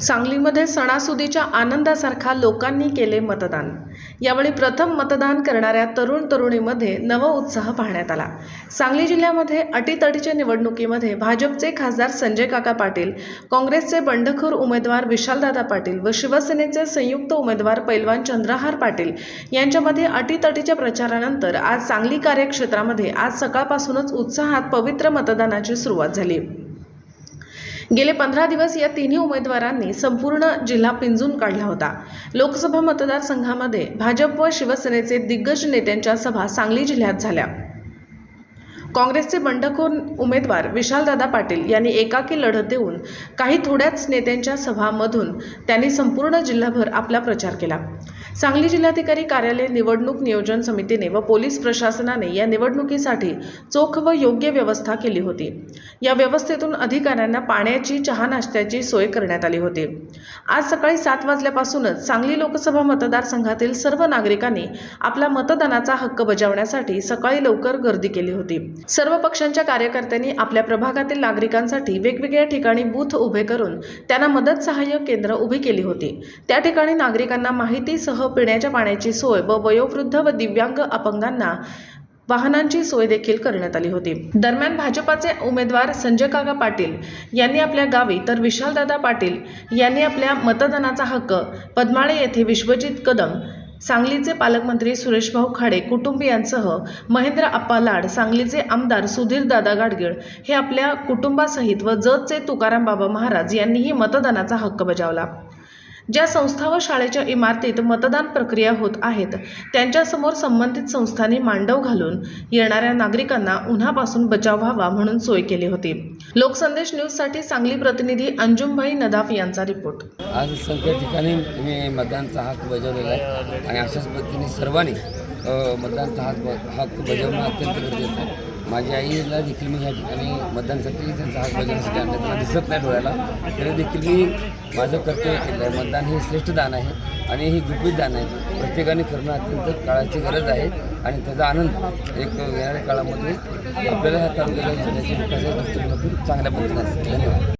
सांगलीमध्ये सणासुदीच्या आनंदासारखा लोकांनी केले मतदान. यावेळी प्रथम मतदान करणाऱ्या तरुण तरुणीमध्ये नवउत्साह पाहण्यात आला. सांगली जिल्ह्यामध्ये अटीतटीच्या निवडणुकीमध्ये भाजपचे खासदार संजय काका पाटील काँग्रेसचे बंडखोर उमेदवार विशालदादा पाटील व शिवसेनेचे संयुक्त उमेदवार पैलवान चंद्रहार पाटील यांच्यामध्ये अटीतटीच्या प्रचारानंतर आज सांगली कार्यक्षेत्रामध्ये आज सकाळपासूनच उत्साहात पवित्र मतदानाची सुरुवात झाली. गेले पंधरा दिवस या तिन्ही उमेदवारांनी संपूर्ण जिल्हा पिंजून काढला होता. लोकसभा मतदारसंघामध्ये भाजप व शिवसेनेचे दिग्गज नेत्यांच्या सभा सांगली जिल्ह्यात झाल्या. काँग्रेसचे बंडखोर उमेदवार विशालदादा पाटील यांनी एकाकी लढत देऊन काही थोड्याच नेत्यांच्या सभामधून त्यांनी संपूर्ण जिल्हाभर आपला प्रचार केला. सांगली जिल्हाधिकारी कार्यालय निवडणूक नियोजन समितीने व पोलीस प्रशासनाने या निवडणुकीसाठी चोख व योग्य व्यवस्था केली होती. या व्यवस्थेतून अधिकाऱ्यांना पाण्याची चहा नाश्त्याची सोय करण्यात आली होती. आज सकाळी सात वाजल्यापासूनच सांगली लोकसभा मतदारसंघातील सर्व नागरिकांनी आपला मतदानाचा हक्क बजावण्यासाठी सकाळी लवकर गर्दी केली होती. सर्व पक्षांच्या कार्यकर्त्यांनी आपल्या प्रभागातील नागरिकांसाठी वेगवेगळ्या ठिकाणी बूथ उभे करून त्यांना मदत सहाय्य केंद्र उभी केली होती. त्या ठिकाणी नागरिकांना माहितीसह पिण्याच्या पाण्याची सोय व वयोवृद्ध व दिव्यांग अपंगांना वाहनांची सोय देखील करण्यात आली होती. दरम्यान भाजपाचे उमेदवार संजय काका पाटील यांनी आपल्या गावी तर विशालदादा पाटील यांनी आपल्या मतदानाचा हक्क पद्माळे येथे विश्वजित कदम सांगलीचे पालकमंत्री सुरेशभाऊ खाडे कुटुंबियांसह महेंद्र आप्पा लाड सांगलीचे आमदार सुधीर दादा गाडगीळ हे आपल्या कुटुंबासहित व जतचे तुकाराम बाबा महाराज यांनीही मतदानाचा हक्क बजावला. ज्या संस्था व शाळेच्या इमारतीत मतदान प्रक्रिया होत आहेत त्यांच्यासमोर संबंधित संस्थांनी मांडव घालून येणाऱ्या नागरिकांना उन्हापासून बचाव व्हावा म्हणून सोय केली होती. लोकसंदेश न्यूजसाठी सांगली प्रतिनिधी अंजुमभाई नदाफ यांचा रिपोर्ट. आज सगळ्या ठिकाणी मी मतदानचा हक्क बजावलेला आहे आणि अशाच पद्धतीने सर्वांनी मतदानचा हक्क हक्क बजावणं अत्यंत गरजेचं आहे. माझ्या आईला देखील मी या ठिकाणी मतदानासाठी त्यांचा हात बजावण्यासाठी आणलं. त्यांना दिसत नाही डोळ्याला. तरी देखील मी माझं कर्तव्य केलं आहे. मतदान हे श्रेष्ठ दान आहे आणि हे गुपित दान आहे. प्रत्येकाने करणं अत्यंत काळाची गरज आहे आणि त्याचा आनंद एक येणाऱ्या काळामध्ये आपल्याला ह्या तालुक्याला जिल्ह्याच्या विकासाच्या दृष्टिकोनातून चांगल्या पद्धतीने धन्यवाद.